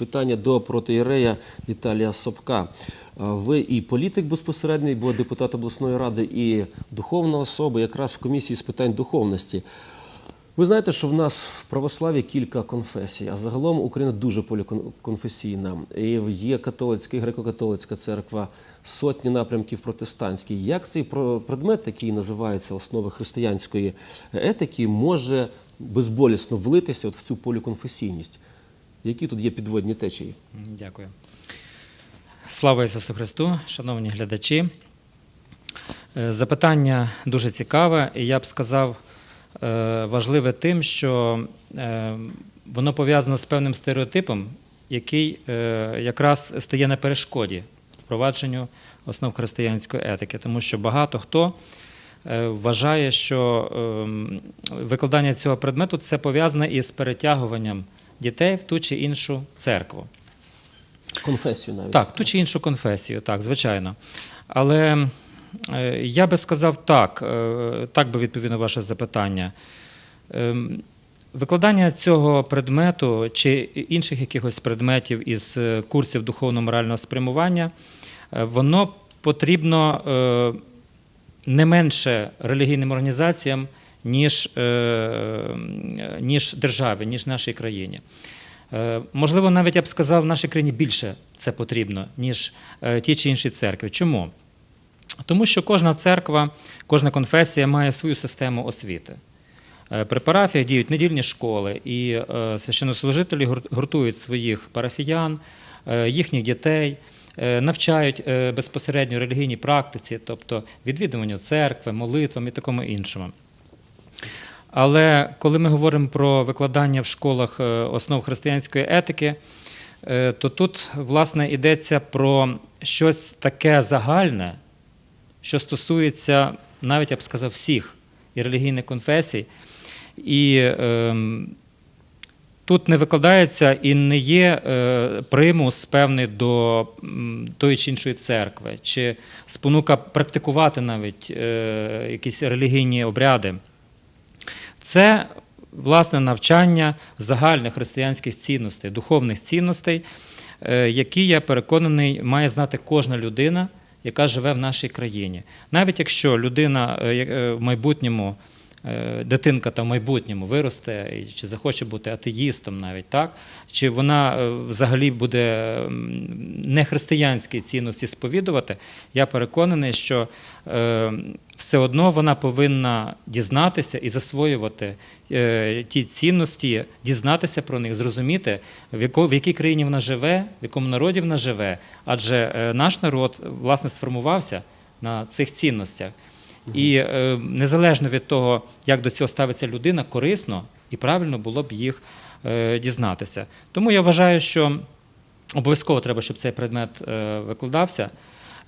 питання до протиєрея Віталія Собка. Ви і політик безпосередній, бо депутат обласної ради, і духовна особа, якраз в комісії з питань духовності. Ви знаєте, що в нас в православі кілька конфесій, а загалом Україна дуже поліконфесійна. І є католицька, і греко-католицька церква, сотні напрямків протестантські. Як цей предмет, який називається основи християнської етики, може безболісно влитися от в цю поліконфесійність? Які тут є підводні течії? Дякую. Слава Ісусу Христу, шановні глядачі. Е, Запитання дуже цікаве, і я б сказав, е, важливе тим, що е, воно пов'язано з певним стереотипом, який якраз стає на перешкоді впровадженню основ християнської етики, тому що багато хто вважає, що ем, викладання цього предмету це пов'язане із перетягуванням дітей в ту чи іншу церкву. Конфесію навіть. Так, ту чи іншу конфесію, так, звичайно. Але е, я би сказав так, е, так би відповів на ваше запитання. Ем, Викладання цього предмету чи інших якихось предметів із е, курсів духовно-морального спрямування, воно потрібно не менше релігійним організаціям, ніж, е, ніж державі, ніж нашій країні. Е, Можливо, навіть я б сказав, в нашій країні більше це потрібно, ніж е, ті чи інші церкви. Чому? Тому що кожна церква, кожна конфесія має свою систему освіти. При парафіях діють недільні школи, і священнослужителі гуртують своїх парафіян, їхніх дітей, навчають безпосередньо релігійній практиці, тобто відвідуванню церкви, молитвам і такому іншому. Але коли ми говоримо про викладання в школах е, основ християнської етики, е, то тут, власне, йдеться про щось таке загальне, що стосується навіть я б сказав всіх і релігійних конфесій. І ем, тут не викладається і не є е, примус певний до тої чи іншої церкви, чи спонука практикувати навіть е, якісь релігійні обряди. Це власне навчання загальних християнських цінностей, духовних цінностей, е, які я переконаний має знати кожна людина, яка живе в нашій країні. Навіть якщо людина е, е, в майбутньому, дитинка та в майбутньому виросте, чи захоче бути атеїстом, навіть так, чи вона е, взагалі буде м, нехристиянські цінності сповідувати, я переконаний, що е, все одно вона повинна дізнатися і засвоювати е, ті цінності, дізнатися про них, зрозуміти, в, якій країні вона живе, в якому народі вона живе. Адже е, наш народ власне сформувався на цих цінностях. І е, незалежно від того, як до цього ставиться людина, корисно і правильно було б їх е, дізнатися. Тому я вважаю, що обов'язково треба, щоб цей предмет е, викладався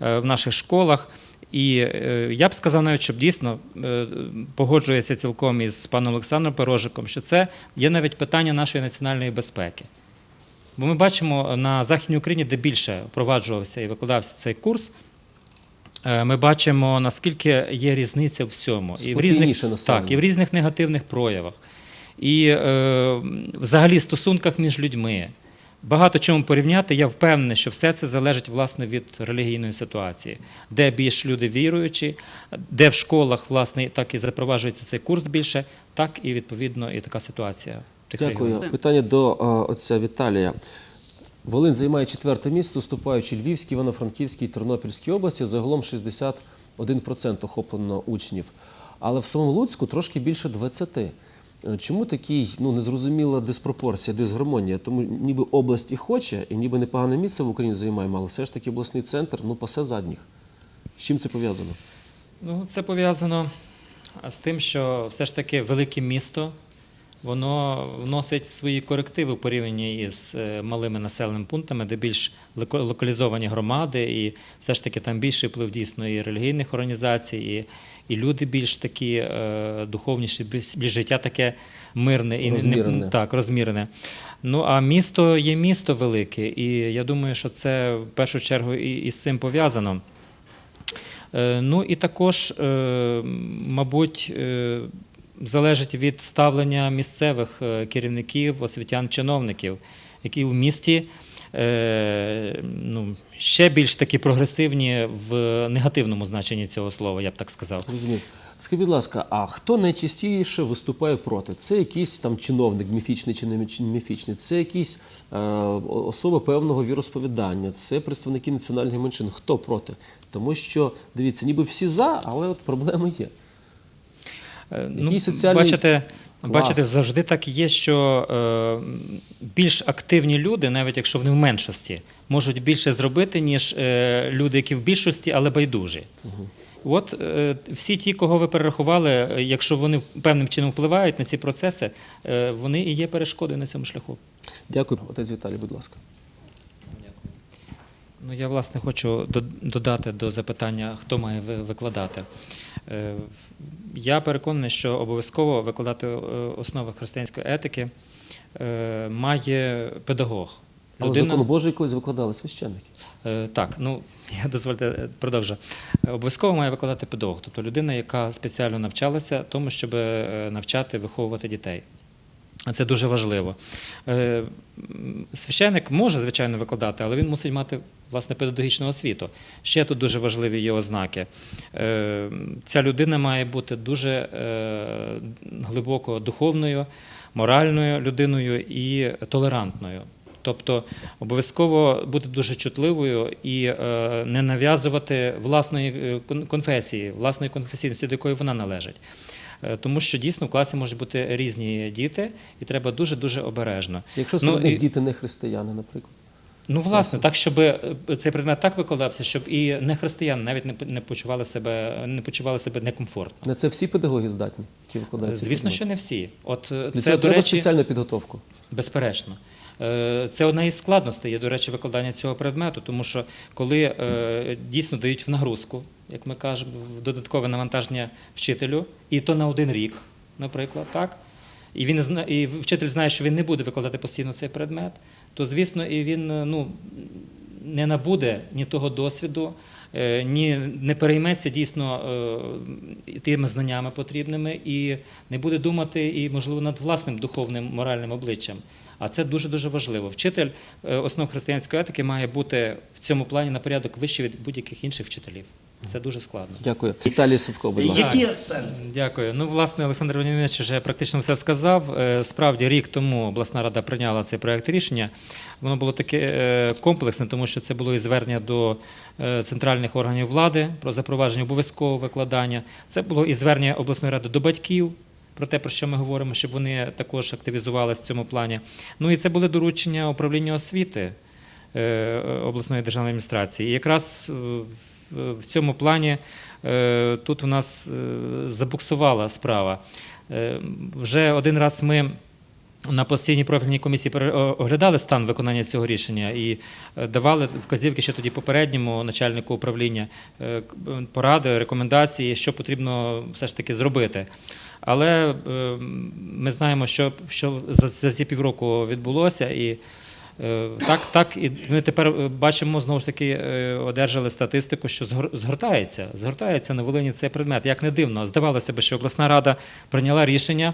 е, в наших школах. І е, я б сказав навіть, щоб дійсно е, погоджується цілком із паном Олександром Порожиком, що це є навіть питання нашої національної безпеки. Бо ми бачимо на Західній Україні, де більше впроваджувався і викладався цей курс, ми бачимо, наскільки є різниця в всьому. І в різних, так, і в різних негативних проявах. І е, взагалі стосунках між людьми. Багато чому порівняти, я впевнений, що все це залежить власне від релігійної ситуації, де більш люди віруючі, де в школах власне так і запроваджується цей курс більше, так і відповідно і така ситуація. Дякую. регіонах. Питання до отця Віталія. Волинь займає четверте місце, уступаючи Львівській, Івано-Франківській, Тернопільській області. Загалом 61% охоплено учнів. Але в самому Луцьку трошки більше 20. Е, Чому такий ну, незрозуміла диспропорція, дисгармонія? Тому ніби область і хоче, і ніби непогане місце в Україні займаємо, але все ж таки обласний центр ну, пасе задніх. З чим це пов'язано? Ну, це пов'язано з тим, що все ж таки велике місто воно вносить свої корективи в порівнянні із е, малими населеними пунктами, де більш локалізовані громади, і все ж таки там більший вплив дійсно і релігійних організацій, і, і люди більш такі е, духовніші, більш, більш життя таке мирне і не- Розмірене. так, розмірене. Ну а місто є місто велике, і я думаю, що це в першу чергу і, і з цим пов'язано. Е, Ну і також, е, мабуть, е, залежить від ставлення місцевих е, керівників, освітян, чиновників. які в місті е, ну, ще більш такі прогресивні в негативному значенні цього слова, я б так сказав. Зрозумів. Скажіть, будь ласка, а хто найчастіше виступає проти? Це якийсь там чиновник, міфічний чи не міфічний, це якісь е, особи певного віросповідання, це представники національних меншин. Хто проти? Тому що, дивіться, ніби всі за, але от проблеми є. Е, Який соціальний бачите, клас? бачите, завжди так є, що е, більш активні люди, навіть якщо вони в меншості, можуть більше зробити, ніж е, люди, які в більшості, але байдужі. От е, всі ті, кого ви перерахували, е, якщо вони певним чином впливають на ці процеси, е, вони і є перешкодою на цьому шляху. Дякую, отець Віталій, будь ласка. Ну, я власне хочу додати до запитання, хто має викладати. Е, Я переконаний, що обов'язково викладати е, основи християнської етики е, має педагог. Але закон Божий якось викладали священники. Так, ну я дозвольте продовжу. Обов'язково має викладати педагог, тобто людина, яка спеціально навчалася тому, щоб навчати, виховувати дітей. Це дуже важливо. Е, Священник може, звичайно, викладати, але він мусить мати власне педагогічну освіту. Ще тут дуже важливі є ознаки. Е, Ця людина має бути дуже е, глибоко духовною, моральною людиною і толерантною. Тобто обов'язково бути дуже чутливою і не нав'язувати власної конфесії, власної конфесійності, до якої вона належить. Е, Тому що дійсно в класі можуть бути різні діти, і треба дуже дуже обережно. Якщо Ну, і- діти не християни, наприклад. Ну, власне, так, щоб е, цей предмет так викладався, щоб і не християни навіть не, не почували себе, не почували себе некомфортно. На це всі педагоги здатні, які викладають. Звісно, що не всі. От е, Для це цього до треба речі, спеціальну підготовку. Безперечно. Е, Це одна із складностей, є, до речі, викладання цього предмету, тому що коли е, дійсно дають в нагрузку, як ми кажемо, в додаткове навантаження вчителю, і то на один рік, наприклад, так, і, він, і вчитель знає, що він не буде викладати постійно цей предмет, то, звісно, і він е, ну, не набуде ні того досвіду, ні не перейметься дійсно тими знаннями потрібними і не буде думати і, можливо, над власним духовним моральним обличчям. А це дуже дуже важливо. Вчитель е, основ християнської етики має бути в цьому плані на порядок вищий від будь-яких інших вчителів. Це дуже складно. Дякую. Віталій Собко, будь ласка. Які акценти? Дякую. Ну, власне, Олександр Владимирович вже практично все сказав. Е, Справді, рік тому обласна рада прийняла цей проект рішення. Воно було таке е, комплексне, тому що це було і звернення до центральних органів влади про запровадження обов'язкового викладання. Це було і звернення обласної ради до батьків. Про те, про що ми говоримо, щоб вони також активізувалися в цьому плані. Ну і це були доручення управління освіти е, обласної державної адміністрації. І якраз е, в- цьому плані е, тут у нас забуксувала справа. Вже один раз ми на постійній профільній комісії оглядали стан виконання цього рішення і давали вказівки ще тоді попередньому начальнику управління поради, рекомендації, що потрібно все ж таки зробити. Але е, ми знаємо, що, що за, ці півроку відбулося, і е, так, так, і ми тепер е, бачимо знову ж таки, одержали статистику, що згор- згортається, згортається на Волині цей предмет. Як не дивно, здавалося б, що обласна рада прийняла рішення.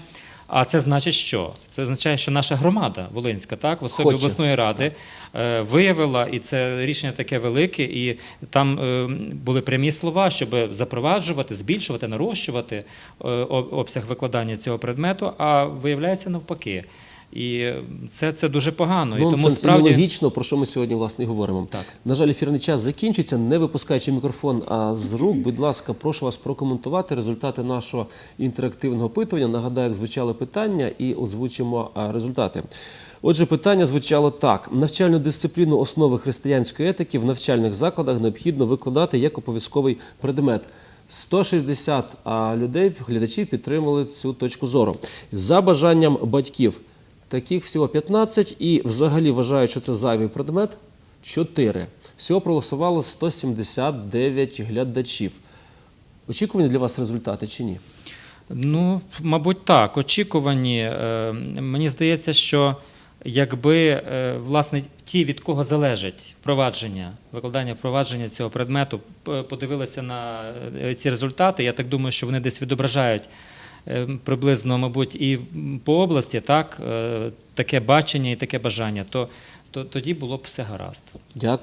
А це значить, що це означає, що наша громада Волинська, так в особі Хоче. обласної ради е, виявила, і це рішення таке велике, і там е, були прямі слова, щоб запроваджувати, збільшувати, нарощувати е, обсяг викладання цього предмету. А виявляється навпаки. І це, це дуже погано. і тому Нонсенс справді нелогічно, про що ми сьогодні власне і говоримо. Так. На жаль, ефірний час закінчиться. Не випускаючи мікрофон а з рук, будь ласка, прошу вас прокоментувати результати нашого інтерактивного опитування. Нагадаю, як звучали питання, і озвучимо результати. Отже, питання звучало так: навчальну дисципліну основи християнської етики в навчальних закладах необхідно викладати як обов'язковий предмет. 160 а, людей, глядачів підтримали цю точку зору. За бажанням батьків Таких всього 15 і взагалі вважають, що це зайвий предмет 4. Всього проголосувало 179 глядачів. Очікувані для вас результати чи ні? Ну, мабуть, так, очікувані. Е, Мені здається, що якби е, власне ті, від кого залежить впровадження, викладання впровадження цього предмету, подивилися на е, ці результати, я так думаю, що вони десь відображають приблизно, мабуть, і по області, так, е, таке бачення і таке бажання, то, то тоді було б все гаразд. Дякую.